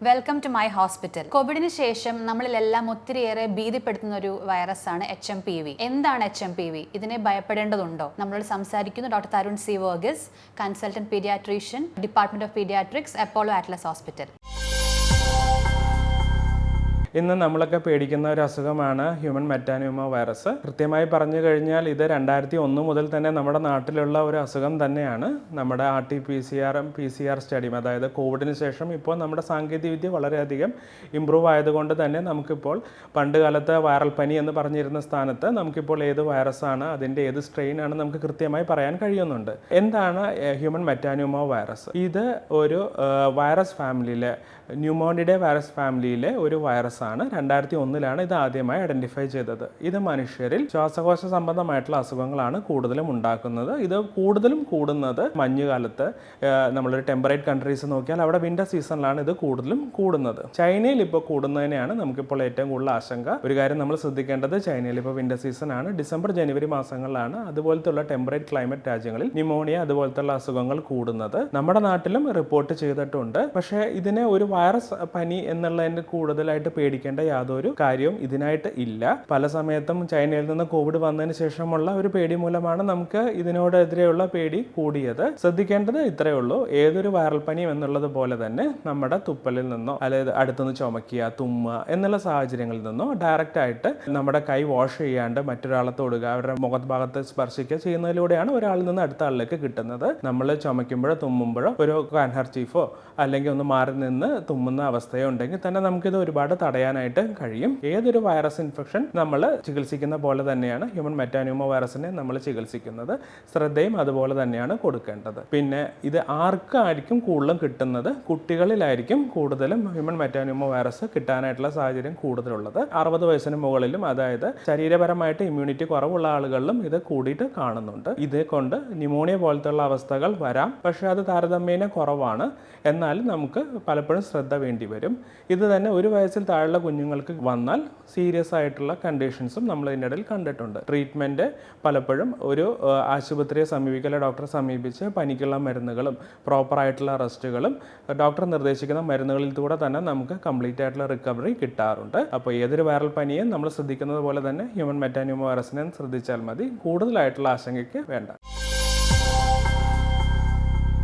Welcome to my hospital കോവിഡിന് ശേഷം നമ്മളിലെല്ലാം ഒത്തിരിയേറെ ഭീതിപ്പെടുത്തുന്ന ഒരു വൈറസ് ആണ് എച്ച് എം പി വി എന്താണ് എച്ച് എം പി വി ഇതിനെ ഭയപ്പെടേണ്ടതുണ്ടോ? നമ്മളോട് സംസാരിക്കുന്നു doctor Tarun C Varghese consultant paediatrician department of paediatrics Apollo Atlas hospital ഇന്ന് നമ്മളൊക്കെ പേടിക്കുന്ന ഒരു അസുഖമാണ് ഹ്യൂമൻ മെറ്റാന്യൂമ വൈറസ് കൃത്യമായി പറഞ്ഞു കഴിഞ്ഞാൽ ഇത് രണ്ടായിരത്തി ഒന്ന് മുതൽ തന്നെ നമ്മുടെ നാട്ടിലുള്ള ഒരു അസുഖം തന്നെയാണ്. നമ്മുടെ R T P C R P C R സ്റ്റഡിയും അതായത് കോവിഡിന് ശേഷം ഇപ്പോൾ നമ്മുടെ സാങ്കേതികവിദ്യ വളരെയധികം ഇമ്പ്രൂവ് ആയതുകൊണ്ട് തന്നെ നമുക്കിപ്പോൾ പണ്ട് കാലത്ത് വൈറൽ പനി എന്ന് പറഞ്ഞിരുന്ന സ്ഥാനത്ത് നമുക്കിപ്പോൾ ഏത് വൈറസാണ് അതിന്റെ ഏത് സ്ട്രെയിൻ ആണ് നമുക്ക് കൃത്യമായി പറയാൻ കഴിയുന്നുണ്ട്. എന്താണ് ഹ്യൂമൻ മെറ്റാന്യൂമോ വൈറസ് ഇത് ഒരു വൈറസ് ഫാമിലിയിലെ ന്യൂമോണിയുടെ വൈറസ് ഫാമിലിയിലെ ഒരു വൈറസാണ് രണ്ടായിരത്തി ഒന്നിലാണ് ഇത് ആദ്യമായി ഐഡന്റിഫൈ ചെയ്തത്. ഇത് മനുഷ്യരിൽ ശ്വാസകോശ സംബന്ധമായിട്ടുള്ള അസുഖങ്ങളാണ് കൂടുതലും ഉണ്ടാക്കുന്നത്. ഇത് കൂടുതലും കൂടുന്നത് മഞ്ഞുകാലത്ത് നമ്മളൊരു ടെമ്പറേറ്റ് കൺട്രീസ് നോക്കിയാൽ അവിടെ വിന്റർ സീസണിലാണ് ഇത് കൂടുതലും കൂടുന്നത്. ചൈനയിൽ ഇപ്പോൾ കൂടുന്നതിനെയാണ് നമുക്കിപ്പോൾ ഏറ്റവും കൂടുതൽ ആശങ്ക. ഒരു കാര്യം നമ്മൾ ശ്രദ്ധിക്കേണ്ടത് ചൈനയിൽ ഇപ്പോൾ വിന്റർ സീസൺ ആണ്. ഡിസംബർ ജനുവരി മാസങ്ങളിലാണ് അതുപോലത്തുള്ള ടെമ്പറേറ്റ് ക്ലൈമറ്റ് രാജ്യങ്ങളിൽ ന്യൂമോണിയ അതുപോലത്തുള്ള അസുഖങ്ങൾ കൂടുന്നത്. നമ്മുടെ നാട്ടിലും റിപ്പോർട്ട് ചെയ്തിട്ടുണ്ട്. പക്ഷേ ഇതിനെ ഒരു വൈറസ് പനി എന്നുള്ളതിന് കൂടുതലായിട്ട് പേടിക്കേണ്ട യാതൊരു കാര്യവും ഇതിനായിട്ട് ഇല്ല. പല സമയത്തും ചൈനയിൽ നിന്ന് കോവിഡ് വന്നതിന് ശേഷമുള്ള ഒരു പേടി മൂലമാണ് നമുക്ക് ഇതിനോടെതിരെയുള്ള പേടി കൂടിയത്. ശ്രദ്ധിക്കേണ്ടത് ഇത്രയേ ഉള്ളൂ. ഏതൊരു വൈറൽ പനിയും എന്നുള്ളത് പോലെ തന്നെ നമ്മുടെ തുപ്പലിൽ നിന്നോ അതായത് അടുത്തുനിന്ന് ചുമക്കുക തുമ്മുക എന്നുള്ള സാഹചര്യങ്ങളിൽ നിന്നോ ഡയറക്റ്റ് ആയിട്ട് നമ്മുടെ കൈ വാഷ് ചെയ്യാണ്ട് മറ്റൊരാളെ തൊടുക അവരുടെ മുഖത്ത് ഭാഗത്ത് സ്പർശിക്കുക ചെയ്യുന്നതിലൂടെയാണ് ഒരാളിൽ നിന്ന് അടുത്ത ആളിലേക്ക് കിട്ടുന്നത്. നമ്മൾ ചുമയ്ക്കുമ്പോഴോ തുമ്മുമ്പോഴോ ഒരു ചീഫോ അല്ലെങ്കിൽ ഒന്ന് മാറി നിന്ന് തുമ്മുന്ന അവസ്ഥയോ ഉണ്ടെങ്കിൽ തന്നെ നമുക്കിത് ഒരുപാട് തടയാനായിട്ട് കഴിയും. ഏതൊരു വൈറസ് ഇൻഫെക്ഷൻ നമ്മൾ ചികിത്സിക്കുന്ന പോലെ തന്നെയാണ് ഹ്യൂമൻ മെറ്റാനിയോമ വൈറസിനെ നമ്മൾ ചികിത്സിക്കുന്നത്. ശ്രദ്ധയും അതുപോലെ തന്നെയാണ് കൊടുക്കേണ്ടത്. പിന്നെ ഇത് ആർക്കായിരിക്കും കൂടുതലും കിട്ടുന്നത്? കുട്ടികളിലായിരിക്കും കൂടുതലും ഹ്യൂമൻ മെറ്റാനിയോമ വൈറസ് കിട്ടാനായിട്ടുള്ള സാഹചര്യം കൂടുതലുള്ളത്. അറുപത് വയസ്സിന് മുകളിലും അതായത് ശരീരപരമായിട്ട് ഇമ്മ്യൂണിറ്റി കുറവുള്ള ആളുകളിലും ഇത് കൂടിയിട്ട് കാണുന്നുണ്ട്. ഇത് കൊണ്ട് ന്യൂമോണിയ പോലത്തുള്ള അവസ്ഥകൾ വരാം. പക്ഷേ അത് താരതമ്യേന കുറവാണ്. എന്നാൽ നമുക്ക് പലപ്പോഴും ശ്രദ്ധ വേണ്ടി വരും. ഇത് തന്നെ ഒരു വയസ്സിൽ താഴെയുള്ള കുഞ്ഞുങ്ങൾക്ക് വന്നാൽ സീരിയസ് ആയിട്ടുള്ള കണ്ടീഷൻസും നമ്മൾ ഇതിന്റെ ഇടയിൽ കണ്ടിട്ടുണ്ട്. ട്രീറ്റ്മെന്റ് പലപ്പോഴും ഒരു ആശുപത്രിയെ സമീപിക്കല ഡോക്ടറെ സമീപിച്ച് പനിക്കുള്ള മരുന്നുകളും പ്രോപ്പറായിട്ടുള്ള റെസ്റ്റുകളും ഡോക്ടർ നിർദ്ദേശിക്കുന്ന മരുന്നുകളിൽ കൂടെ തന്നെ നമുക്ക് കംപ്ലീറ്റ് ആയിട്ടുള്ള റിക്കവറി കിട്ടാറുണ്ട്. അപ്പോൾ ഏതൊരു വൈറൽ പനിയും നമ്മൾ ശ്രദ്ധിക്കുന്നത് പോലെ തന്നെ ഹ്യൂമൻ മെറ്റാന്യൂമ വൈറസിനെ ശ്രദ്ധിച്ചാൽ മതി. കൂടുതലായിട്ടുള്ള ആശങ്കയ്ക്ക് വേണ്ട.